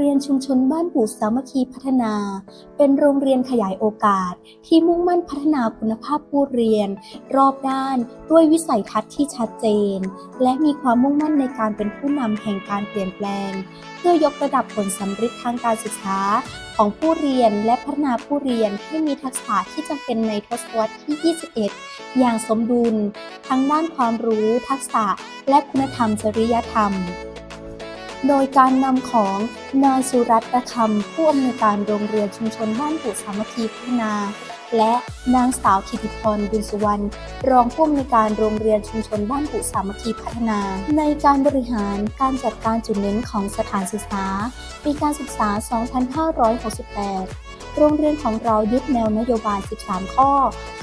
รียนชุมชนบ้านบุสามัคคีพัฒนา เป็นโรงเรียนขยายโอกาส ที่มุ่งมั่นพัฒนาคุณภาพผู้เรียน รอบด้านด้วยวิสัยทัศน์ที่ชัดเจน และมีความมุ่งมั่นในการเป็นผู้นำแห่งการเปลี่ยนแปลง เพื่อยกระดับผลสำเร็จทางการศึกษาของผู้เรียนและพัฒนาผู้เรียนให้มีทักษะที่จำเป็นในทศวรรษที่ 21 อย่างสมดุล ทั้งด้านความรู้ ทักษะ และคุณธรรมจริยธรรม โดยการนำของนายสุรัตน์ประคำผู้อำนวยการโรงเรียนชุมชนบ้านปู่สามัคคีพัฒนา และนางสาวธิติพรบุญสุวรรณรองผู้อำนวยการโรงเรียนชุมชนบ้านปู่สามัคคีพัฒนา ในการบริหารการจัดการจุดเน้นของสถานศึกษาปีการศึกษา 2568 โรงเรียนของเรายึดแนวนโยบาย 13 ข้อ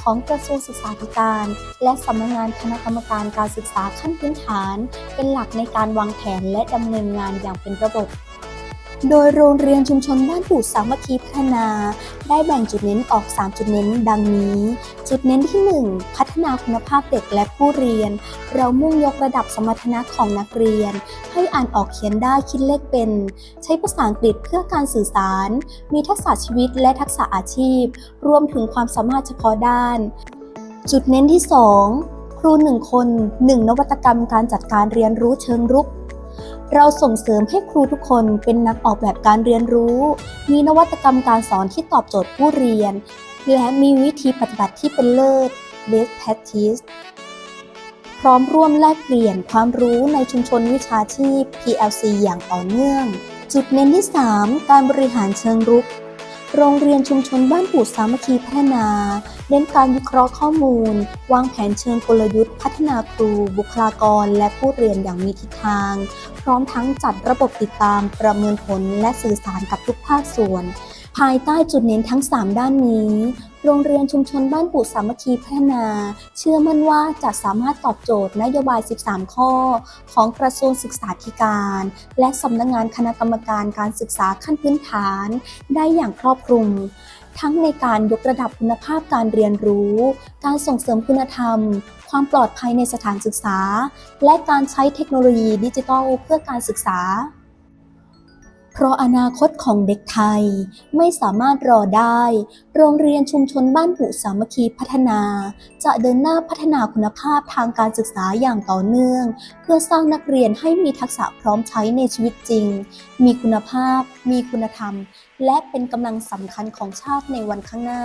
ของกระทรวงศึกษาธิการ และสำนักงานคณะกรรมการการศึกษาขั้นพื้นฐาน เป็นหลักในการวางแผนและดำเนินงานอย่างเป็นระบบ โดยโรงเรียนชุมชนบ้านปู่สามัคคีพัฒนา ได้แบ่งจุดเน้นออก 3 จุดเน้นดังนี้ จุดเน้นที่ 1 พัฒนาคุณภาพเด็กและผู้เรียน เรามุ่งยกระดับสมรรถนะของนักเรียน ให้อ่านออกเขียนได้คิดเลขเป็น ใช้ภาษาอังกฤษเพื่อการสื่อสาร มีทักษะชีวิตและทักษะอาชีพ รวมถึงความสามารถเฉพาะด้าน จุดเน้นที่ 2 ครู 1 คน 1 นวัตกรรมการจัดการเรียนรู้เชิงรุก เราส่งเสริมให้ครูทุกคนเป็นนักออกแบบการเรียนรู้ มีนวัตกรรมการสอนที่ตอบโจทย์ผู้เรียน และมีวิธีปฏิบัติที่เป็นเลิศ best practice พร้อมร่วมแลกเปลี่ยนความรู้ในชุมชนวิชาชีพ PLC อย่างต่อเนื่อง จุดเน้นที่ 3 การบริหารเชิงรุก โรงเรียนชุมชนบ้านปู่สามัคคีพัฒนา เน้นการวิเคราะห์ข้อมูล วางแผนเชิงกลยุทธ์ พัฒนาครู บุคลากร และผู้เรียนอย่างมีทิศทาง พร้อมทั้งจัดระบบติดตามประเมินผลและสื่อสารกับทุกภาคส่วน ภายใต้จุดเน้นทั้ง 3 ด้านนี้ โรงเรียนชุมชนบ้านปู่สามัคคีพัฒนา เชื่อมั่นว่าจะสามารถตอบโจทย์นโยบาย 13 ข้อ ของกระทรวงศึกษาธิการ และสำนักงงานคณะกรรมการการศึกษาขั้นพื้นฐาน ได้อย่างครอบคลุมทั้งในการยกระดับคุณภาพการเรียนรู้ การส่งเสริมคุณธรรม ความปลอดภัยในสถานศึกษา และการใช้เทคโนโลยีดิจิทัลเพื่อการศึกษา เพราะอนาคตของเด็กไทยไม่สามารถรอได้ โรงเรียนชุมชนบ้านปู่สามัคคีพัฒนา จะเดินหน้าพัฒนาคุณภาพทางการศึกษาอย่างต่อเนื่อง เพื่อสร้างนักเรียนให้มีทักษะพร้อมใช้ในชีวิตจริง มีคุณภาพ มีคุณธรรม และเป็นกำลังสำคัญของชาติในวันข้างหน้า